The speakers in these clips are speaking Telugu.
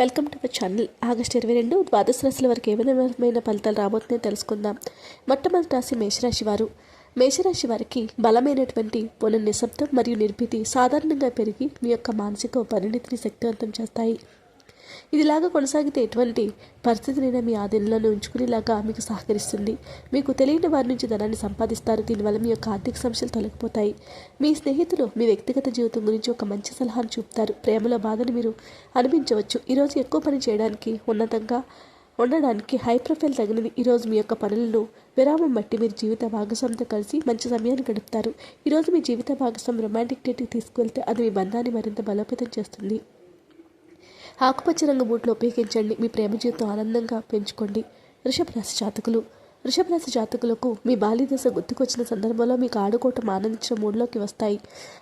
Welcome to my channel. August ఇరవై రెండు ద్వాదశ రాశుల వరకు ఏ ఫలితాలు రాబోతున్నాయో తెలుసుకుందాం. మొట్టమొదటి రాశి మేషరాశి వారు. మేషరాశి వారికి బలమైనటువంటి పునః నిశ్శబ్దం మరియు నిర్భీతి సాధారణంగా పెరిగి మీ యొక్క మానసిక పరిణితిని శక్తివంతం చేస్తాయి. ఇదిలాగా కొనసాగితే ఎటువంటి పరిస్థితినైనా మీ ఆధీనంలో ఉంచుకునేలాగా మీకు సహకరిస్తుంది. మీకు తెలియని వారి నుంచి ధనాన్ని సంపాదిస్తారు. దీనివల్ల మీ యొక్క ఆర్థిక సమస్యలు తొలగిపోతాయి. మీ స్నేహితులు మీ వ్యక్తిగత జీవితం గురించి ఒక మంచి సలహాను చూపుతారు. ప్రేమలో బాధను మీరు అనిపించవచ్చు ఈరోజు ఎక్కువ పని చేయడానికి ఉన్నతంగా ఉండడానికి హై ప్రొఫైల్ తగినది. ఈరోజు మీ యొక్క పనులను విరామం బట్టి మీరు జీవిత భాగస్వామితో కలిసి మంచి సమయాన్ని గడుపుతారు. ఈరోజు మీ జీవిత భాగస్వామి రొమాంటిక్ డేట్కి తీసుకువెళ్తే అది మీ బంధాన్ని మరింత బలోపేతం చేస్తుంది. ఆకుపచ్చ రంగు బూట్లు ఉపయోగించండి. మీ ప్రేమ జీవితం ఆనందంగా పెంచుకోండి. వృషభరాశి జాతకులు. వృషభరాశి జాతకులకు మీ బాల్య దశ గుర్తుకొచ్చిన సందర్భంలో మీకు ఆడుకోవటం ఆనందించిన మూడ్లోకి వస్తాయి.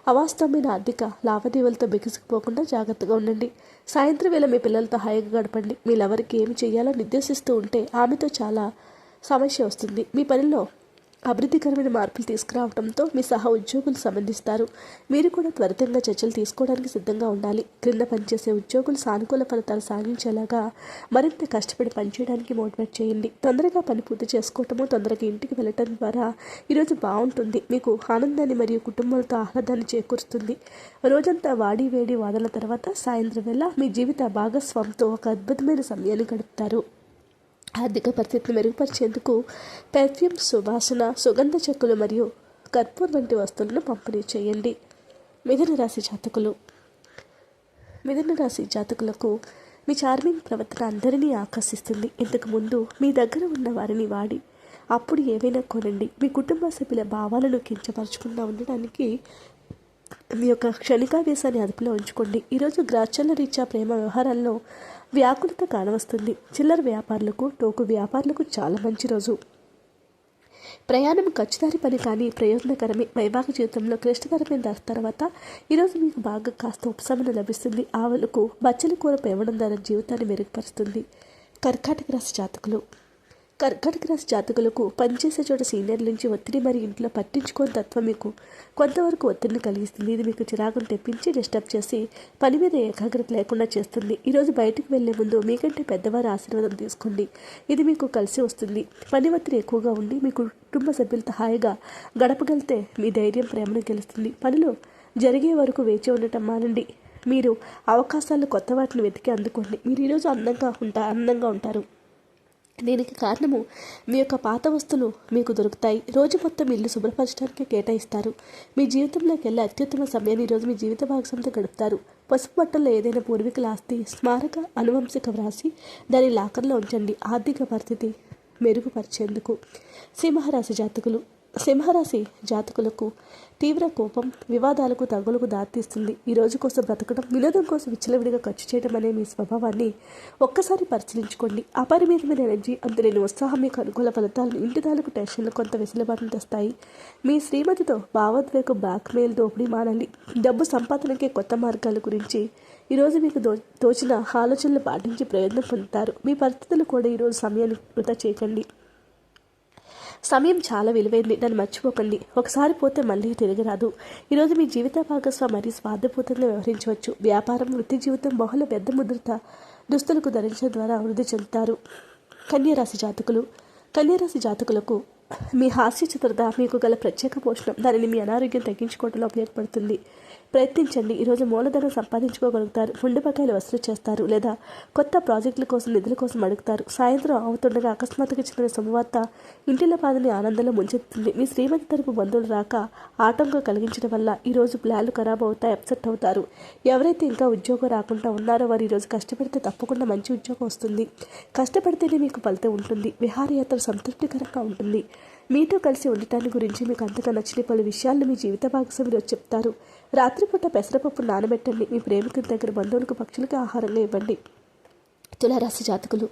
అవాస్తవమైన ఆర్థిక లావాదేవీలతో బిగుసుకుపోకుండా జాగ్రత్తగా ఉండండి. సాయంత్రం వేళ మీ పిల్లలతో హాయిగా గడపండి. మీ లవరికి ఏమి చేయాలో నిర్దేశిస్తూ ఉంటే ఆమెతో చాలా సమస్య వస్తుంది. మీ పనిలో అభివృద్ధికరమైన మార్పులు తీసుకురావడంతో మీ సహా ఉద్యోగులు సంబంధిస్తారు. మీరు కూడా త్వరితంగా చర్చలు తీసుకోవడానికి సిద్ధంగా ఉండాలి. క్రింద పనిచేసే ఉద్యోగులు సానుకూల ఫలితాలు సాధించేలాగా మరింత కష్టపడి పనిచేయడానికి మోటివేట్ చేయండి. తొందరగా పని పూర్తి చేసుకోవటము తొందరగా ఇంటికి వెళ్ళటం ద్వారా ఈరోజు బాగుంటుంది. మీకు ఆనందాన్ని మరియు కుటుంబంతో ఆహ్లాదాన్ని చేకూరుస్తుంది. రోజంతా వాడి వేడి వాదన తర్వాత సాయంత్రం వేళ మీ జీవిత భాగస్వామితో ఒక అద్భుతమైన సమయాన్ని గడుపుతారు. ఆర్థిక పరిస్థితిని మెరుగుపరిచేందుకు పెర్ఫ్యూమ్ సువాసన సుగంధ చెక్కులు మరియు కర్పూర్ వంటి వస్తువులను పంపిణీ చేయండి. మిథున రాశి జాతకులు. మిథున రాశి జాతకులకు మీ చార్మింగ్ ప్రవర్తన అందరినీ ఆకర్షిస్తుంది. ఇంతకు ముందు మీ దగ్గర ఉన్న వారిని వాడి అప్పుడు ఏవైనా కొనండి. మీ కుటుంబ సభ్యుల భావాలను కించపరచకుండా ఉండడానికి మీ యొక్క క్షణికావేశాన్ని అదుపులో ఉంచుకోండి. ఈరోజు గ్రాచర్ల రీత్యా ప్రేమ వ్యవహారాల్లో వ్యాకులత కానవస్తుంది. చిల్లర వ్యాపారులకు టోకు వ్యాపారులకు చాలా మంచి రోజు. ప్రయాణం ఖర్చుదారి పని కానీ ప్రయోజనకరమే. వైవాహిక జీవితంలో క్లిష్టతరమైన తర్వాత ఈరోజు మీకు బాగా కాస్త ఉపశమనం లభిస్తుంది. ఆవులకు బచ్చల కూర పేవడం ద్వారా జీవితాన్ని మెరుగుపరుస్తుంది. కర్కాటక రాశి జాతకులు. కర్కటక రాశి జాతకులకు పనిచేసే చోట సీనియర్ల నుంచి ఒత్తిడి మరి ఇంట్లో పట్టించుకోని తత్వం మీకు కొంతవరకు ఒత్తిడిని కలిగిస్తుంది. ఇది మీకు చిరాకును తెప్పించి డిస్టర్బ్ చేసి పని మీద ఏకాగ్రత లేకుండా చేస్తుంది. ఈరోజు బయటకు వెళ్ళే ముందు మీకంటే పెద్దవారి ఆశీర్వాదం తీసుకోండి. ఇది మీకు కలిసి వస్తుంది. పని ఒత్తిడి ఎక్కువగా ఉండి మీ కుటుంబ సభ్యులతో హాయిగా గడపగలితే మీ ధైర్యం ప్రేమను గెలుస్తుంది. పనిలో జరిగే వరకు వేచి ఉండటం మానండి. మీరు అవకాశాలు కొత్త వాటిని వెతికి అందుకోండి. మీరు ఈరోజు అందంగా ఉంటా అందంగా ఉంటారు. దీనికి కారణము మీ యొక్క పాత వస్తువులు మీకు దొరుకుతాయి. రోజు మొత్తం ఇల్లు శుభ్రపరచడానికి కేటాయిస్తారు. మీ జీవితంలోకి వెళ్ళే అత్యుత్తమ సమయాన్ని ఈరోజు మీ జీవిత భాగస్వామితో గడుపుతారు. పసుపు బట్టల్లో ఏదైనా పూర్వీకుల ఆస్తి స్మారక అనువంశిక వ్రాసి దాని లాకర్లో ఉంచండి. ఆర్థిక పరిస్థితి మెరుగుపరిచేందుకు సింహరాశి జాతకులు సింహరాశి జాతకులకు తీవ్ర కోపం వివాదాలకు తగులకు దారితీస్తుంది. ఈ రోజు కోసం బ్రతకడం వినోదం కోసం విచ్చలవిడిగా ఖర్చు చేయడం అనే మీ స్వభావాన్ని ఒక్కసారి పరిశీలించుకోండి. అపరిమితమైన ఎనర్జీ అందులేని ఉత్సాహం మీకు అనుకూల ఫలితాలను ఇంటి తాలూకు టెన్షన్లు కొంత వెసులుబాటును తెస్తాయి. మీ శ్రీమతితో భావోద్వేగ బ్లాక్మెయిల్ దోపిడీ మానాలి డబ్బు సంపాదనకే కొత్త మార్గాల గురించి ఈరోజు మీకు దో తోచిన ఆలోచనలు పాటించి ప్రయోజనం పొందుతారు. మీ పరిస్థితులు కూడా ఈరోజు సమయాన్ని వృధా చేయకండి. సమయం చాలా విలువైంది. దాన్ని మర్చిపోకండి. ఒకసారి పోతే మళ్ళీ తిరిగి రాదు ఈరోజు మీ జీవిత భాగస్వామి మరీ స్వార్థపూతంగా వ్యవహరించవచ్చు. వ్యాపారం వృత్తి జీవితం బహుళ పెద్ద ముద్రత దుస్తులకు ధరించడం ద్వారా అభివృద్ధి చెందుతారు. కన్యరాశి జాతకులు. కన్యరాశి జాతకులకు మీ హాస్య చిత్రత మీకు గల ప్రత్యేక పోషణం దానిని మీ అనారోగ్యం తగ్గించుకోవడంలో ఉపయోగపడుతుంది ప్రయత్నించండి. ఈరోజు మూలధనం సంపాదించుకోగలుగుతారు. ఫుండి వసూలు చేస్తారు లేదా కొత్త ప్రాజెక్టుల కోసం నిధుల కోసం అడుగుతారు. సాయంత్రం అవుతుండగా అకస్మాత్తుగా చెందిన శుభవార్త ఇంటిలో పాదని ఆనందంలో ముంచెత్తుంది మీ శ్రీమతి తరపు బంధువులు రాక ఆటంకం కలిగించడం వల్ల ఈరోజు ప్లాన్లు ఖరాబ్ అవుతాయి అప్సెట్ అవుతారు. ఎవరైతే ఇంకా ఉద్యోగం రాకుండా ఉన్నారో వారు ఈరోజు కష్టపడితే తప్పకుండా మంచి ఉద్యోగం వస్తుంది. కష్టపడితేనే మీకు ఫలితం ఉంటుంది. విహారయాత్ర సంతృప్తికరంగా ఉంటుంది. మీతో కలిసి ఉండటాన్ని గురించి మీకు అంతగా నచ్చిన పలు విషయాలను మీ జీవిత భాగస్వామిలో చెప్తారు. రాత్రిపూట పెసరపప్పు నానబెట్టండి. మీ ప్రేమికుల దగ్గర బంధువులకు పక్షులకు ఆహారంగా ఇవ్వండి. తులారాశి జాతకులు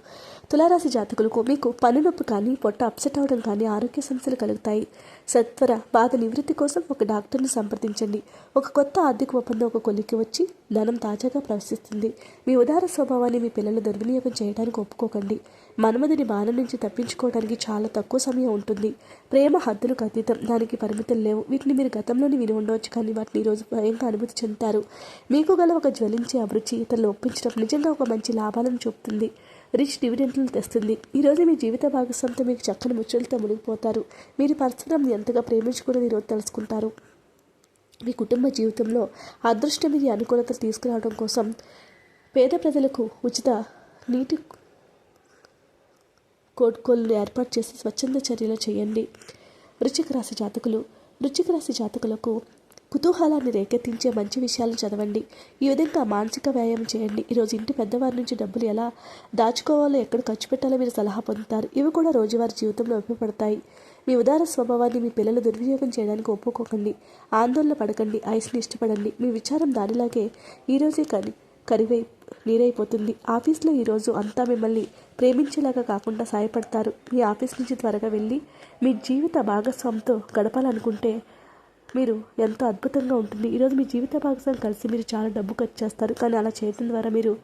తులారాశి జాతకులకు మీకు పన్ను నొప్పి కానీ పొట్ట అప్సెట్ అవడం కానీ ఆరోగ్య సమస్యలు కలుగుతాయి. సత్వర బాధ నివృత్తి కోసం ఒక డాక్టర్ని సంప్రదించండి. ఒక కొత్త ఆర్థిక ఒప్పందం ఒక కొలికి వచ్చి ధనం తాజాగా ప్రవశిస్తుంది. మీ ఉదార స్వభావాన్ని మీ పిల్లలు దుర్వినియోగం చేయడానికి ఒప్పుకోకండి. మన్మధుని బాణం నుంచి తప్పించుకోవడానికి చాలా తక్కువ సమయం ఉంటుంది. ప్రేమ హద్దులకు అతీతం. దానికి పరిమితులు లేవు. వీటిని మీరు గతంలోనే విని ఉండవచ్చు కానీ వాటిని ఈరోజు భయంగా అనుభూతి చెందుతారు. మీకు గల ఒక జ్వలించే అభిరుచి ఇతరులు ఒప్పించడం నిజంగా ఒక మంచి లాభాలను చూపుతుంది. రిచ్ డివిడెంట్లను తెస్తుంది. ఈరోజు మీ జీవిత భాగస్వామితో మీకు చక్కని ముచ్చలతో మునిగిపోతారు. మీరు పరస్పరం ఎంతగా ప్రేమించుకుని ఈరోజు తెలుసుకుంటారు. మీ కుటుంబ జీవితంలో అదృష్టం ఇది అనుకూలతలు తీసుకురావడం కోసం పేద ప్రజలకు ఉచిత నీటి కోడ్కోలను ఏర్పాటు చేసి స్వచ్ఛంద చర్యలు చేయండి. వృచ్చిక రాశి జాతకులు వృచ్చిక రాశి జాతకులకు కుతూహలాన్ని రేకెత్తించే మంచి విషయాలు చదవండి. ఈ విధంగా మానసిక వ్యాయామం చేయండి. ఈరోజు ఇంటి పెద్దవారి నుంచి డబ్బులు ఎలా దాచుకోవాలో ఎక్కడ ఖర్చు పెట్టాలో మీరు సలహా పొందుతారు. ఇవి కూడా రోజువారి జీవితంలో ఉపయోగపడతాయి. మీ ఉదార స్వభావాన్ని మీ పిల్లలు దుర్వినియోగం చేయడానికి ఒప్పుకోకండి. ఆందోళన పడకండి. ఐస్ని ఇష్టపడండి. మీ విచారం దానిలాగే ఈరోజే కని కరివై నీరైపోతుంది. ఆఫీస్లో ఈరోజు అంతా మిమ్మల్ని ప్రేమించేలాగా కాకుండా సాయపడతారు. మీ ఆఫీస్ నుంచి త్వరగా వెళ్ళి మీ జీవిత భాగస్వామితో గడపాలనుకుంటే మీరు ఎంతో అద్భుతంగా ఉంటుంది. ఈరోజు మీ జీవిత భాగస్వామి కలిసి మీరు చాలా డబ్బు ఖర్చు చేస్తారు. కానీ అలా చేయడం ద్వారా మీరు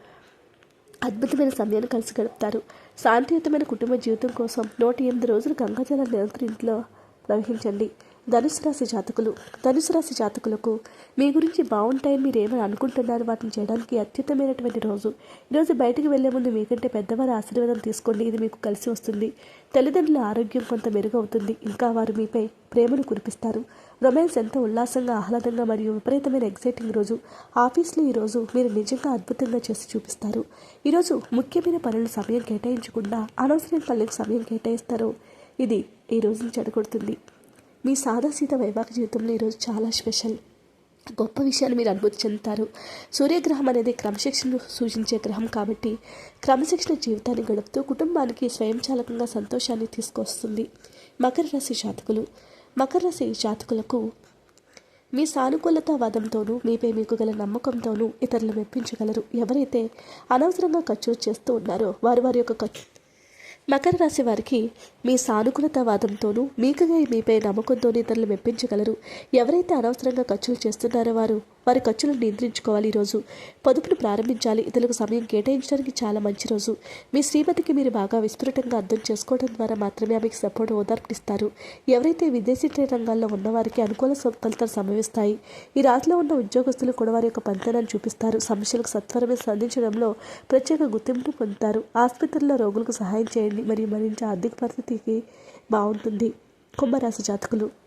అద్భుతమైన సమయాన్ని కలిసి గడుపుతారు. శాంతియుతమైన కుటుంబ జీవితం కోసం నూట ఎనిమిది రోజులు గంగాజల నిరంతరం ఇంట్లో ప్రవహించండి. ధనుసు రాశి జాతకులు. ధనుసు రాశి జాతకులకు మీ గురించి బాగుంటాయని మీరు ఏమని అనుకుంటున్నారు? వాటిని చేయడానికి అత్యుత్తమైనటువంటి రోజు. ఈరోజు బయటకు వెళ్ళే ముందు మీకంటే పెద్దవారి ఆశీర్వాదం తీసుకోండి. ఇది మీకు కలిసి వస్తుంది. తల్లిదండ్రుల ఆరోగ్యం కొంత మెరుగవుతుంది. ఇంకా వారు మీపై ప్రేమను కురిపిస్తారు. రొమాన్స్ ఎంతో ఉల్లాసంగా ఆహ్లాదంగా మరియు విపరీతమైన ఎగ్జైటింగ్ రోజు. ఆఫీస్లో ఈరోజు మీరు నిజంగా అద్భుతంగా చేసి చూపిస్తారు. ఈరోజు ముఖ్యమైన పనులు సమయం కేటాయించకుండా అనవసరమైన పనులకు సమయం కేటాయిస్తారు. ఇది ఈ రోజుని చెడగొడుతుంది. మీ సాదాసీత వైవాహిక జీవితంలో ఈరోజు చాలా స్పెషల్. గొప్ప విషయాన్ని మీరు అనుభూతి చెందుతారు. సూర్యగ్రహం అనేది క్రమశిక్షణను సూచించే గ్రహం కాబట్టి క్రమశిక్షణ జీవితాన్ని గడుపుతూ కుటుంబానికి స్వయంచాలకంగా సంతోషాన్ని తీసుకొస్తుంది. మకర రాశి జాతకులు. మకర రాశి జాతకులకు మీ సానుకూలత వాదంతోనూ మీపై మీకు గల నమ్మకంతోనూ ఇతరులు మెప్పించగలరు. ఎవరైతే అనవసరంగా ఖర్చు చేస్తూ ఉన్నారో వారు వారి యొక్క ఖర్చు మకర రాశి వారికి మీ సానుకూలతవాదంతోనూ మీకుగా మీపై నమ్మకంతోనూ ఇతరులు మెప్పించగలరు. ఎవరైతే అనవసరంగా ఖర్చులు చేస్తున్నారో వారు వారి ఖర్చులను నియంత్రించుకోవాలి ఈరోజు. పొదుపును ప్రారంభించాలి. ఇతరులకు సమయం కేటాయించడానికి చాలా మంచి రోజు. మీ శ్రీమతికి మీరు బాగా విస్తృతంగా అర్థం చేసుకోవడం ద్వారా మాత్రమే ఆమెకు సపోర్ట్ ఓదార్పునిస్తారు ఎవరైతే విదేశీ ట్రేడ్ రంగాల్లో ఉన్నవారికి అనుకూల ఫలితాలు సంభవిస్తాయి ఈ రాతిలో ఉన్న ఉద్యోగస్తులు కూడా వారి యొక్క పంతనాన్ని చూపిస్తారు. సమస్యలకు సత్వరమే స్పందించడంలో ప్రత్యేక గుర్తింపును పొందుతారు. ఆసుపత్రుల్లో రోగులకు సహాయం చేయండి. మరియు మరింత ఆర్థిక పరిస్థితికి బాగుంటుంది. కుంభరాశి జాతకులు.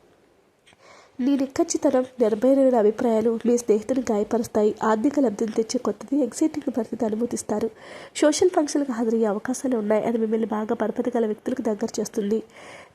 నీ నిక్కచ్చితనం నిర్భయమైన అభిప్రాయాలు మీ స్నేహితుని గాయపరుస్తాయి. ఆర్థిక లబ్ధిని తెచ్చే కొత్తది ఎగ్జైటింగ్ పరిస్థితి అనుమతిస్తారు. సోషల్ ఫంక్షన్లకు హాజరయ్యే అవకాశాలు ఉన్నాయి. అది మిమ్మల్ని బాగా పరపతి గల వ్యక్తులకు దగ్గర చేస్తుంది.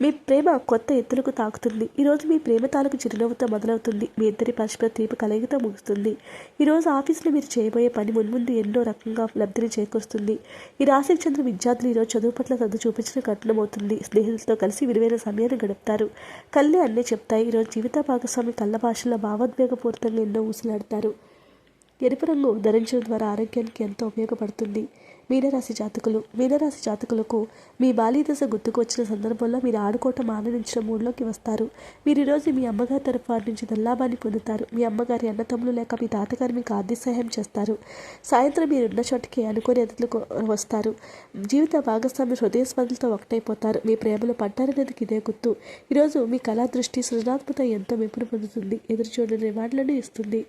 మీ ప్రేమ కొత్త ఎత్తులకు తాకుతుంది. ఈరోజు మీ ప్రేమ తాలూకు చిరునవ్వుతో మొదలవుతుంది. మీ ఇద్దరి పరస్పర తీపి కలయికతో ముగుస్తుంది. ఈరోజు ఆఫీస్లో మీరు చేయబోయే పని మున్ముందు ఎన్నో రకంగా లబ్ధిని చేకూరుస్తుంది. ఈ రాశికి చెందిన విద్యార్థులు ఈరోజు చదువు పట్ల తద్దు చూపించిన కఠినమవుతుంది స్నేహితులతో కలిసి విలువైన సమయాన్ని గడుపుతారు. కళ్ళే అన్నీ చెప్తాయి. ఈరోజు జీవిత భాగస్వామి కళ్ళ భాషలో భావోద్వేగపూరితంగా ఎన్నో ఊసులాడతారు. ఎరుపు రంగు ధరించడం ద్వారా ఆరోగ్యానికి ఎంతో ఉపయోగపడుతుంది. మీనరాశి జాతకులు. మీనరాశి జాతకులకు మీ బాలీదశ గుర్తుకు వచ్చిన సందర్భంలో మీరు ఆడుకోవటం ఆనందించిన మూడ్లోకి వస్తారు. మీరు ఈరోజు మీ అమ్మగారి తరఫు నుంచి దల్లాభాన్ని పొందుతారు. మీ అమ్మగారి అన్నతమ్ములు లేక మీ తాతగారు మీకు ఆర్థిక సహాయం చేస్తారు. సాయంత్రం మీరు ఉన్న చోటికి అనుకోని అతిథులకు వస్తారు. జీవిత భాగస్వామి హృదయ స్పందనతో ఒకటైపోతారు. మీ ప్రేమలో పడ్డారనేందుకు ఇదే గుర్తు. ఈరోజు మీ కళా దృష్టి సృజనాత్మకత ఎంతో మెప్పును పొందుతుంది. ఎదురు చూడని రివార్డులను ఇస్తుంది.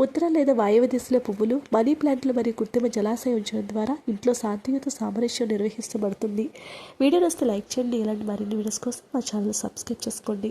ఉత్తర లేదా వాయువ దిశలో పువ్వులు మనీ ప్లాంట్లు మరియు కృత్రిమ జలాశయం ఉంచడం ద్వారా ఇంట్లో శాంతియుత సామరస్యం నిర్వహిస్తబడుతుంది వీడియో నస్తే లైక్ చేయండి. ఇలాంటి మరిన్ని వీడియోస్ కోసం మా ఛానల్ సబ్స్క్రైబ్ చేసుకోండి.